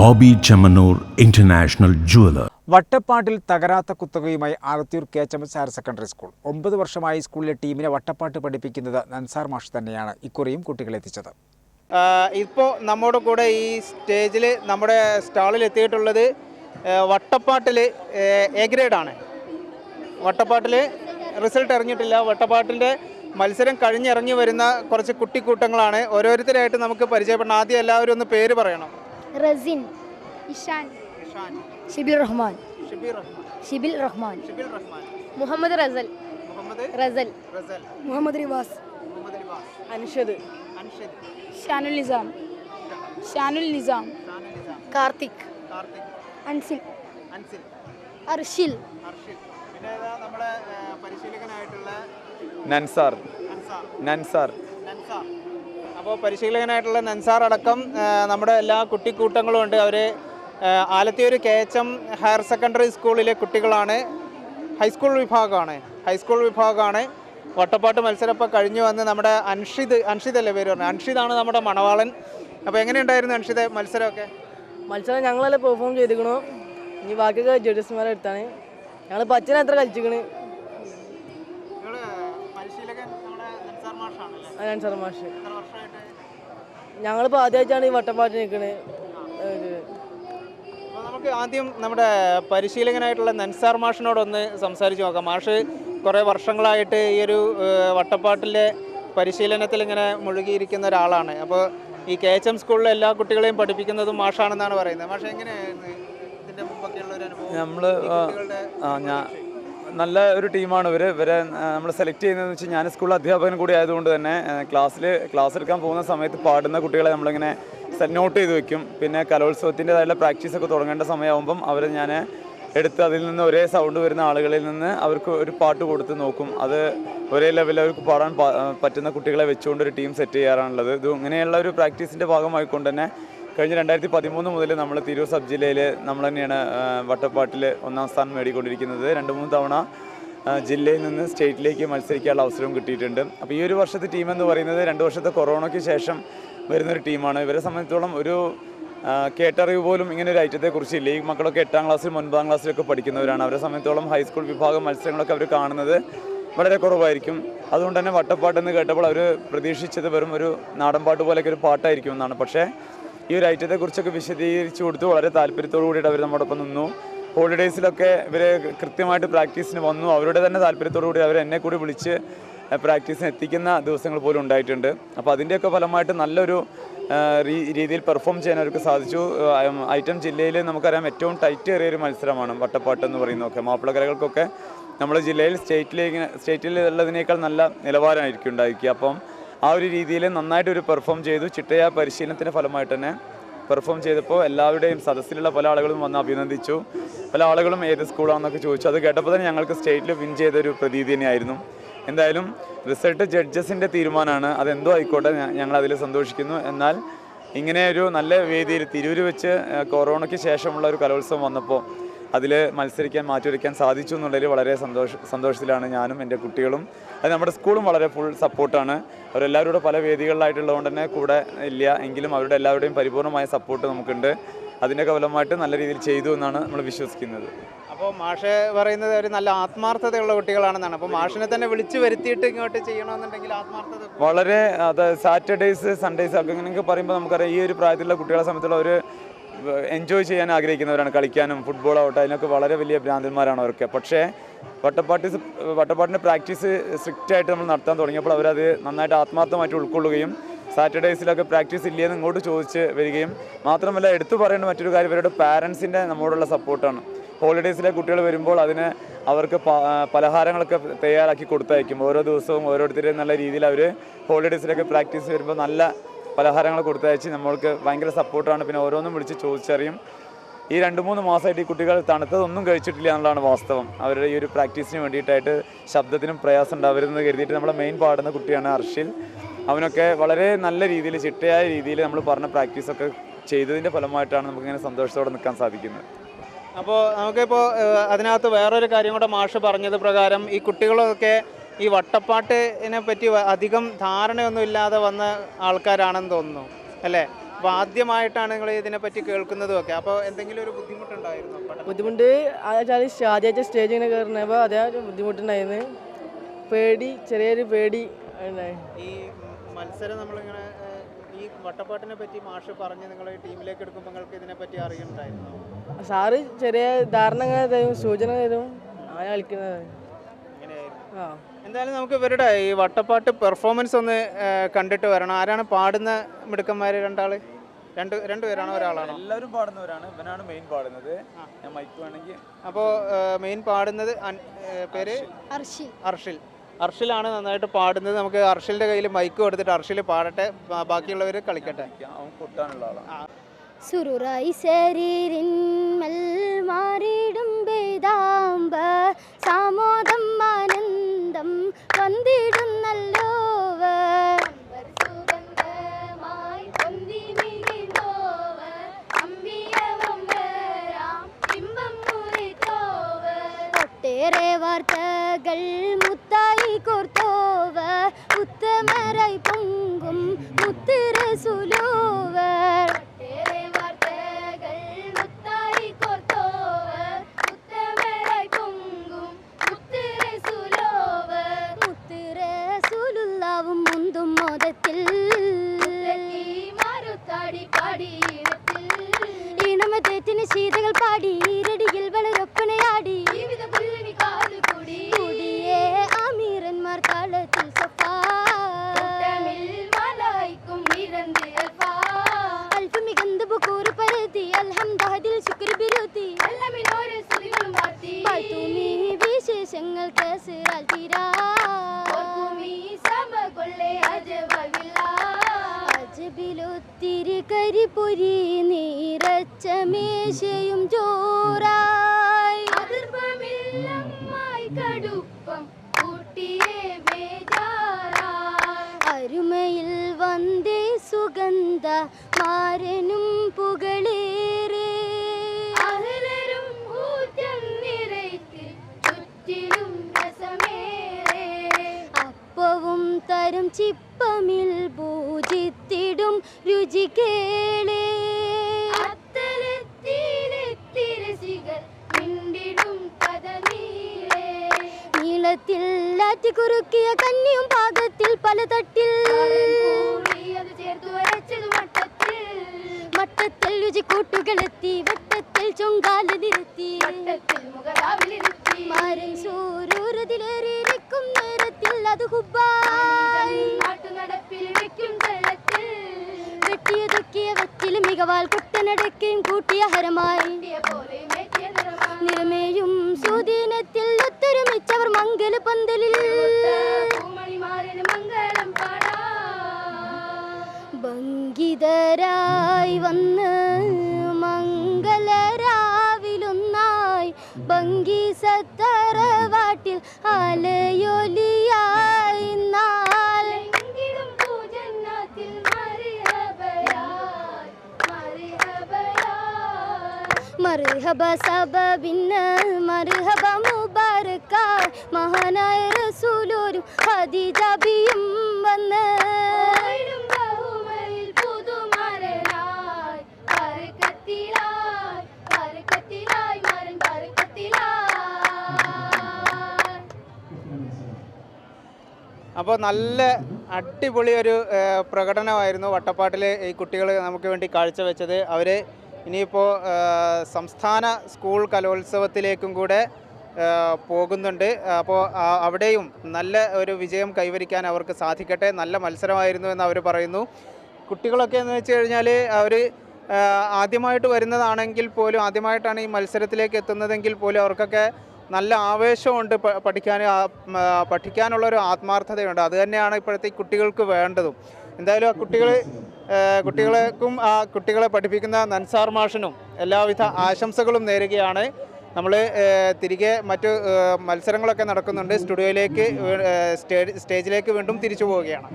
Bobby Chemmanur international jeweller. വട്ടപ്പാട്ടിൽ തകരാത്ത കുത്തകയുമായി Alathur K H M S higher secondary school. ഒമ്പത് വർഷമായി സ്കൂളിലെ ടീമിനെ വട്ടപ്പാട്ട് പഠിപ്പിക്കുന്നത് നൻസാർ മാഷ് തന്നെയാണ്. ഇക്കുറിയും കുട്ടികളെത്തിച്ചത് ഇപ്പോൾ നമ്മുടെ കൂടെ ഈ സ്റ്റേജിൽ നമ്മുടെ സ്റ്റാളിൽ എത്തിയിട്ടുള്ളത് വട്ടപ്പാട്ടിൽ എ ഗ്രേഡാണ് വട്ടപ്പാട്ടിൽ റിസൾട്ട് ഇറങ്ങിയിട്ടില്ല. വട്ടപ്പാട്ടിന്റെ മത്സരം കഴിഞ്ഞിറങ്ങി വരുന്ന കുറച്ച് കുട്ടിക്കൂട്ടങ്ങളാണ്. ഓരോരുത്തരായിട്ട് നമുക്ക് പരിചയപ്പെടണം. ആദ്യം എല്ലാവരും ഒന്ന് പേര് പറയണം. റസിൻ. ഇഷാൻ. ഷബീർ റഹ്മാൻ. ഷിബിൽ റഹ്മാൻ. മുഹമ്മദ് റസൽ. മുഹമ്മദ് റസൽ. റസൽ. മുഹമ്മദ് റിവാസ്. അൻഷദ്. അൻഷദ്. ഷാനുൽ നിസാം. ഷാനുൽ നിസാം. കാർത്തിക്. കാർത്തിക്. അൻസിൽ. അൻസിൽ. അർഷിൽ. നൻസാർ. നൻസാർ. നൻസാർ. അപ്പോൾ പരിശീലകനായിട്ടുള്ള നൻസാർ അടക്കം നമ്മുടെ എല്ലാ കുട്ടിക്കൂട്ടങ്ങളും ഉണ്ട്. അവർ Alathiyur K H M higher secondary സ്കൂളിലെ കുട്ടികളാണ്. ഹൈസ്കൂൾ വിഭാഗമാണ്. ഹൈസ്കൂൾ വിഭാഗമാണ്. വട്ടപ്പാട്ട് മത്സരം ഇപ്പോൾ കഴിഞ്ഞു വന്ന് നമ്മുടെ അൻഷിദ് അൻഷിദ് അല്ലേ പേര് പറഞ്ഞത്? അൻഷിദാണ് നമ്മുടെ മണവാളൻ. അപ്പോൾ എങ്ങനെയുണ്ടായിരുന്നു അൻഷിദ് മത്സരമൊക്കെ? മത്സരം ഞങ്ങളെല്ലാം പെർഫോം ചെയ്തിരിക്കണോ. ഇനി ബാക്കിയൊക്കെ ജഡ്ജസ്മാരെ എടുത്താണ്. ഞങ്ങൾ പച്ചനെ എത്ര കളിച്ചിക്കണ് നൻസാർ മാഷാണല്ലേ അതാണ് മാഷ്. എത്ര വർഷമായിട്ട്? ഞങ്ങളിപ്പോൾ ആദ്യമായിട്ടാണ് ഈ വട്ടപ്പാട്ട് നിൽക്കുന്നത് അപ്പോൾ നമുക്ക് ആദ്യം നമ്മുടെ പരിശീലകനായിട്ടുള്ള നൻസാർ മാഷിനോടൊന്ന് സംസാരിച്ച് നോക്കാം. മാഷ് കുറേ വർഷങ്ങളായിട്ട് ഈ ഒരു വട്ടപ്പാട്ടിലെ പരിശീലനത്തിൽ ഇങ്ങനെ മുഴുകിയിരിക്കുന്ന ഒരാളാണ്. അപ്പോൾ ഈ കെ എച്ച് എം സ്കൂളിലെ എല്ലാ കുട്ടികളെയും പഠിപ്പിക്കുന്നതും മാഷാണെന്നാണ് പറയുന്നത്. മാഷ് എങ്ങനെയായിരുന്നു ഇതിന്റെ മുമ്പൊക്കെയുള്ള ഒരു അനുഭവം? നമ്മൾ നല്ല ഒരു ടീമാണ് ഇവർ ഇവരെ നമ്മൾ സെലക്ട് ചെയ്യുന്നതെന്ന് വെച്ചാൽ ഞാൻ സ്കൂളിൽ അധ്യാപകൻ കൂടി ആയതുകൊണ്ട് തന്നെ ക്ലാസ്സിൽ ക്ലാസ് എടുക്കാൻ പോകുന്ന സമയത്ത് പാടുന്ന കുട്ടികളെ നമ്മളിങ്ങനെ നോട്ട് ചെയ്ത് വെക്കും. പിന്നെ കലോത്സവത്തിന്റെതായുള്ള പ്രാക്ടീസ് ഒക്കെ തുടങ്ങേണ്ട സമയമാകുമ്പം അവർ ഞാൻ എടുത്ത് അതിൽ നിന്ന് ഒരേ സൗണ്ട് വരുന്ന ആളുകളിൽ നിന്ന് അവർക്ക് ഒരു പാട്ട് കൊടുത്ത് നോക്കും. അത് ഒരേ ലെവലിൽ അവർക്ക് പാടാൻ പറ്റുന്ന കുട്ടികളെ വെച്ചുകൊണ്ട് ഒരു ടീം സെറ്റ് ചെയ്യാറാണുള്ളത് ഇത് ഇങ്ങനെയുള്ള ഒരു പ്രാക്ടീസിന്റെ ഭാഗമായിക്കൊണ്ട് തന്നെ കഴിഞ്ഞ രണ്ടായിരത്തി പതിമൂന്ന് മുതൽ നമ്മൾ തിരൂർ സബ് ജില്ലയിൽ നമ്മൾ തന്നെയാണ് വട്ടപ്പാട്ടിൽ ഒന്നാം സ്ഥാനം നേടിക്കൊണ്ടിരിക്കുന്നത്. രണ്ട് മൂന്ന് തവണ ജില്ലയിൽ നിന്ന് സ്റ്റേറ്റിലേക്ക് മത്സരിക്കാനുള്ള അവസരവും കിട്ടിയിട്ടുണ്ട്. അപ്പോൾ ഈ ഒരു വർഷത്തെ ടീം എന്ന് പറയുന്നത് രണ്ട് വർഷത്തെ കൊറോണയ്ക്ക് ശേഷം വരുന്നൊരു ടീമാണ്. ഇവരെ സംബന്ധിച്ചോളം ഒരു കേട്ടറിവ് പോലും ഇങ്ങനെ ഒരു ഐറ്റത്തെക്കുറിച്ചില്ല ഈ മക്കളൊക്കെ എട്ടാം ക്ലാസ്സിലും ഒൻപതാം ക്ലാസ്സിലൊക്കെ പഠിക്കുന്നവരാണ്. അവരെ സംബന്ധിച്ചോളം ഹൈസ്കൂൾ വിഭാഗം മത്സരങ്ങളൊക്കെ അവർ കാണുന്നത് വളരെ കുറവായിരിക്കും. അതുകൊണ്ട് തന്നെ വട്ടപ്പാട്ടെന്ന് കേട്ടപ്പോൾ അവർ പ്രതീക്ഷിച്ചത് വെറും ഒരു നാടൻ പാട്ട് പോലെയൊക്കെ ഒരു പാട്ടായിരിക്കും എന്നാണ്. പക്ഷേ ഈ ഒരു ഐറ്റത്തെക്കുറിച്ചൊക്കെ വിശദീകരിച്ചു കൊടുത്തു വളരെ താല്പര്യത്തോടു കൂടിയിട്ട് അവർ നമ്മോടൊപ്പം നിന്നു. ഹോളിഡേയ്സിലൊക്കെ ഇവർ കൃത്യമായിട്ട് പ്രാക്ടീസിന് വന്നു. അവരുടെ തന്നെ താല്പര്യത്തോടു കൂടി അവർ എന്നെ കൂടി വിളിച്ച് പ്രാക്ടീസിന് എത്തിക്കുന്ന ദിവസങ്ങൾ പോലും ഉണ്ടായിട്ടുണ്ട്. അപ്പോൾ അതിന്റെയൊക്കെ ഫലമായിട്ട് നല്ലൊരു രീതിയിൽ പെർഫോം ചെയ്യാൻ അവർക്ക് സാധിച്ചു. ഐറ്റം ജില്ലയിൽ നമുക്കറിയാം ഏറ്റവും ടൈറ്റ് ഏറിയ ഒരു മത്സരമാണ് വട്ടപ്പാട്ട് എന്ന് പറയുന്നതൊക്കെ. മാപ്പിളകരകൾക്കൊക്കെ നമ്മൾ ജില്ലയിൽ സ്റ്റേറ്റിലേക്ക് സ്റ്റേറ്റിലുള്ളതിനേക്കാൾ നല്ല നിലവാരമായിരിക്കും ഉണ്ടായിരിക്കുക. അപ്പം ആ ഒരു രീതിയിൽ നന്നായിട്ട് ഒരു പെർഫോം ചെയ്തു. ചിട്ടയ പരിശീലനത്തിന്റെ ഫലമായിട്ട് തന്നെ പെർഫോം ചെയ്തപ്പോൾ എല്ലാവരുടെയും സദസ്സിലുള്ള പല ആളുകളും വന്ന് അഭിനന്ദിച്ചു. പല ആളുകളും ഏത് സ്കൂളാണെന്നൊക്കെ ചോദിച്ചു. അത് കേട്ടപ്പോൾ തന്നെ ഞങ്ങൾക്ക് സ്റ്റേറ്റിൽ വിൻ ചെയ്തൊരു പ്രതീതി തന്നെയായിരുന്നു. എന്തായാലും റിസൾട്ട് ജഡ്ജസിന്റെ തീരുമാനമാണ്. അതെന്തോ ആയിക്കോട്ടെ ഞങ്ങൾ അതിൽ സന്തോഷിക്കുന്നു. എന്നാൽ ഇങ്ങനെ ഒരു നല്ല വേദിയിൽ തിരൂര് വെച്ച് കൊറോണയ്ക്ക് ശേഷമുള്ള ഒരു കലോത്സവം വന്നപ്പോൾ അതിൽ മത്സരിക്കാൻ മാറ്റിവെക്കാൻ സാധിച്ചു എന്നുള്ളതിൽ വളരെ സന്തോഷ സന്തോഷത്തിലാണ് ഞാനും എന്റെ കുട്ടികളും. അത് നമ്മുടെ സ്കൂളും വളരെ ഫുൾ സപ്പോർട്ടാണ് അവരെല്ലാവരും കൂടെ പല വേദികളിലായിട്ടുള്ളതുകൊണ്ട് തന്നെ കൂടെ ഇല്ല എങ്കിലും അവരുടെ എല്ലാവരുടെയും പരിപൂർണമായ സപ്പോർട്ട് നമുക്കുണ്ട്. അതിന്റെ കവലമായിട്ട് നല്ല രീതിയിൽ ചെയ്തു എന്നാണ് നമ്മൾ വിശ്വസിക്കുന്നത്. അപ്പോൾ മാഷ് പറയുന്നത് ഒരു നല്ല ആത്മാർത്ഥതയുള്ള കുട്ടികളാണെന്നാണ്. അപ്പോൾ മാഷിനെ തന്നെ വിളിച്ചു വരുത്തിയിട്ട് ഇങ്ങോട്ട് ചെയ്യണമെന്നുണ്ടെങ്കിൽ ആത്മാർത്ഥത വളരെ അത് സാറ്റർഡേയ്സ് സൺഡേയ്സ് ഒക്കെ ഇങ്ങനെയൊക്കെ പറയുമ്പോൾ നമുക്കറിയാം ഈ ഒരു പ്രായത്തിലുള്ള കുട്ടികളെ സംബന്ധിച്ചുള്ള ഒരു എൻജോയ് ചെയ്യാൻ ആഗ്രഹിക്കുന്നവരാണ്. കളിക്കാനും ഫുട്ബോൾ ആവട്ടെ അതിനൊക്കെ വളരെ വലിയ ഭ്രാന്തന്മാരാണ് അവർക്ക് പക്ഷേ വട്ടപ്പാട്ടി വട്ടപ്പാട്ടിന്റെ പ്രാക്ടീസ് സ്ട്രിക്റ്റായിട്ട് നമ്മൾ നടത്താൻ തുടങ്ങിയപ്പോൾ അവരത് നന്നായിട്ട് ആത്മാർത്ഥമായിട്ട് ഉൾക്കൊള്ളുകയും സാറ്റർഡേയ്സിലൊക്കെ പ്രാക്ടീസ് ഇല്ലേന്ന് ഇങ്ങോട്ട് ചോദിച്ച് വരികയും മാത്രമല്ല എടുത്തു പറയേണ്ട മറ്റൊരു കാര്യം ഇവരുടെ പാരൻസിന്റെ നമ്മോടുള്ള സപ്പോർട്ടാണ്. ഹോളിഡേയ്സിലെ കുട്ടികൾ വരുമ്പോൾ അതിന് അവർക്ക് പലഹാരങ്ങളൊക്കെ തയ്യാറാക്കി കൊടുത്തയക്കും. ഓരോ ദിവസവും ഓരോരുത്തരും നല്ല രീതിയിൽ അവർ ഹോളിഡേയ്സിലൊക്കെ പ്രാക്ടീസ് വരുമ്പോൾ നല്ല പലഹാരങ്ങൾ കൊടുത്തയച്ച് നമ്മൾക്ക് ഭയങ്കര സപ്പോർട്ടാണ്. പിന്നെ ഓരോന്നും വിളിച്ച് ചോദിച്ചറിയും. ഈ രണ്ട് മൂന്ന് മാസമായിട്ട് ഈ കുട്ടികൾ തണുത്തതൊന്നും കഴിച്ചിട്ടില്ല എന്നുള്ളതാണ് വാസ്തവം. അവരുടെ ഈ ഒരു പ്രാക്ടീസിന് വേണ്ടിയിട്ടായിട്ട് ശബ്ദത്തിനും പ്രയാസം ഉണ്ടാവരുതെന്ന് കരുതിയിട്ട് നമ്മുടെ മെയിൻ പാടുന്ന കുട്ടിയാണ് അർഷിൽ. അവനൊക്കെ വളരെ നല്ല രീതിയിൽ ചിട്ടയായ രീതിയിൽ നമ്മൾ പറഞ്ഞ പ്രാക്ടീസൊക്കെ ചെയ്തതിന്റെ ഫലമായിട്ടാണ് നമുക്കിങ്ങനെ സന്തോഷത്തോടെ നിൽക്കാൻ സാധിക്കുന്നത്. അപ്പോൾ നമുക്കിപ്പോൾ അതിനകത്ത് വേറൊരു കാര്യം കൂടെ മാഷ് പറഞ്ഞത് പ്രകാരം ഈ കുട്ടികളൊക്കെ ഈ വട്ടപ്പാട്ടിനെ പറ്റി അധികം ധാരണയൊന്നും ഇല്ലാതെ വന്ന ആൾക്കാരാണെന്ന് തോന്നുന്നു അല്ലേ? അപ്പോൾ ആദ്യമായിട്ടാണ് നിങ്ങൾ ഇതിനെപ്പറ്റി കേൾക്കുന്നതും ഒക്കെ അപ്പോൾ എന്തെങ്കിലും ഒരു ബുദ്ധിമുട്ടുണ്ടായിരുന്നു ബുദ്ധിമുട്ട് വെച്ചാൽ ആദ്യമായിട്ട് സ്റ്റേജ് ഇങ്ങനെ കയറുന്നപ്പോൾ അതേ ബുദ്ധിമുട്ടുണ്ടായിരുന്നു. പേടി ചെറിയൊരു പേടി ഈ മത്സരം നമ്മളിങ്ങനെ ഈ വട്ടപ്പാട്ടിനെ പറ്റി മാഷ് പറഞ്ഞ് നിങ്ങൾ ടീമിലേക്ക് എടുക്കുമ്പോൾ നിങ്ങൾക്ക് ഇതിനെപ്പറ്റി അറിയുന്നുണ്ടായിരുന്നു സാറ് ചെറിയ ധാരണ തരും സൂചന തരും അങ്ങനെ കളിക്കുന്നത്. ആ. എന്തായാലും നമുക്ക് ഇവരുടെ ഈ വട്ടപ്പാട്ട് പെർഫോമൻസ് ഒന്ന് കണ്ടിട്ട് വരണം. ആരാണ് പാടുന്ന മിടുക്കന്മാർ രണ്ടാൾ? രണ്ട് രണ്ടുപേരാണോ ഒരാളാണോ? എല്ലാവരും പാടുന്നവരാണ്. ഇവനാണ് മെയിൻ പാടുന്നത്. ഞാൻ മൈക്ക് വേണമെങ്കിൽ അപ്പോൾ മെയിൻ പാടുന്നത് പേര്? അർഷിൽ. അർഷിൽ. അർഷിലാണ് നന്നായിട്ട് പാടുന്നത്. നമുക്ക് അർഷിലിന്റെ കയ്യിൽ മൈക്ക് കൊടുത്തിട്ട് അർഷിൽ പാടട്ടെ. ബാക്കിയുള്ളവര് ബാക്കിയുള്ളവർ കളിക്കട്ടെ അവൻ കൊട്ടാനുള്ള ആളാണ്. സുറുറായി മാറിയിടും വേദാമ്പ സാമോദം വന്നിടുന്നല്ലോവ സുഗന്ധമായി പൊന്തി മിഴിനോവ അമ്പിയവം വരാം ഇമ്പം മുറിത്തോവ ഒട്ടേറെ വാർത്തകൾ മുത്തായി കോർത്തോവ ഉത്തമരായി പൊങ്കും മുത്തിരസുലോവ ഒട്ടേറെ അജബിലൊത്തിരി കരിപൊരി നീറച്ച മേശയും ചോറായി നീളത്തിൽ ലാറ്റി കുറുക്കിയ കന്നിയും പാകത്തിൽ പല തട്ടിൽ മട്ടത്തിൽ. രുചി കൂട്ടുകളെത്തി വട്ടത്തിൽ ചൊങ്കാല നിരത്തി. മാരൻ സൂരൂരതിലേറിയിരിക്കും നേരത്തിൽ അത് ഹുബായി. വെട്ടിയൊതുക്കിയ വറ്റിൽ മികവാൽ കുട്ടനടക്കുകയും കൂട്ടിയ ഹരമായി. ഭംഗിതരായി വന്ന് മംഗളരാവിലൊന്നായി ഭംഗി സത്തറവാട്ടിൽ അലയൊലിയായി മറുഹബ മർഹബ പിന്നെ മർഹബ മുബാരക്ക മഹാനായ റസൂലോരും ഹദിജബിയും വന്ന്. അപ്പോൾ നല്ല അടിപൊളി ഒരു പ്രകടനമായിരുന്നു വട്ടപ്പാട്ടിൽ ഈ കുട്ടികൾ നമുക്ക് വേണ്ടി കാഴ്ചവെച്ചത്. അവർ ഇനിയിപ്പോൾ സംസ്ഥാന സ്കൂൾ കലോത്സവത്തിലേക്കും കൂടെ പോകുന്നുണ്ട്. അപ്പോൾ അവിടെയും നല്ല ഒരു വിജയം കൈവരിക്കാൻ അവർക്ക് സാധിക്കട്ടെ. നല്ല മത്സരമായിരുന്നു എന്ന് അവർ പറയുന്നു. കുട്ടികളൊക്കെ എന്ന് വെച്ച് കഴിഞ്ഞാൽ അവർ ആദ്യമായിട്ട് വരുന്നതാണെങ്കിൽ പോലും ആദ്യമായിട്ടാണ് ഈ മത്സരത്തിലേക്ക് എത്തുന്നതെങ്കിൽ പോലും അവർക്കൊക്കെ നല്ല ആവേശമുണ്ട് പഠിക്കാൻ പഠിക്കാനുള്ളൊരു ആത്മാർത്ഥതയുണ്ട്. അത് തന്നെയാണ് ഇപ്പോഴത്തെ കുട്ടികൾക്ക് വേണ്ടതും. എന്തായാലും ആ കുട്ടികൾ കുട്ടികൾക്കും ആ കുട്ടികളെ പഠിപ്പിക്കുന്ന നൻസാർ മാഷനും എല്ലാവിധ ആശംസകളും നേരുകയാണ്. നമ്മൾ തിരികെ മറ്റു മത്സരങ്ങളൊക്കെ നടക്കുന്നുണ്ട്. സ്റ്റുഡിയോയിലേക്ക് സ്റ്റേജിലേക്ക് വീണ്ടും തിരിച്ചു പോവുകയാണ്.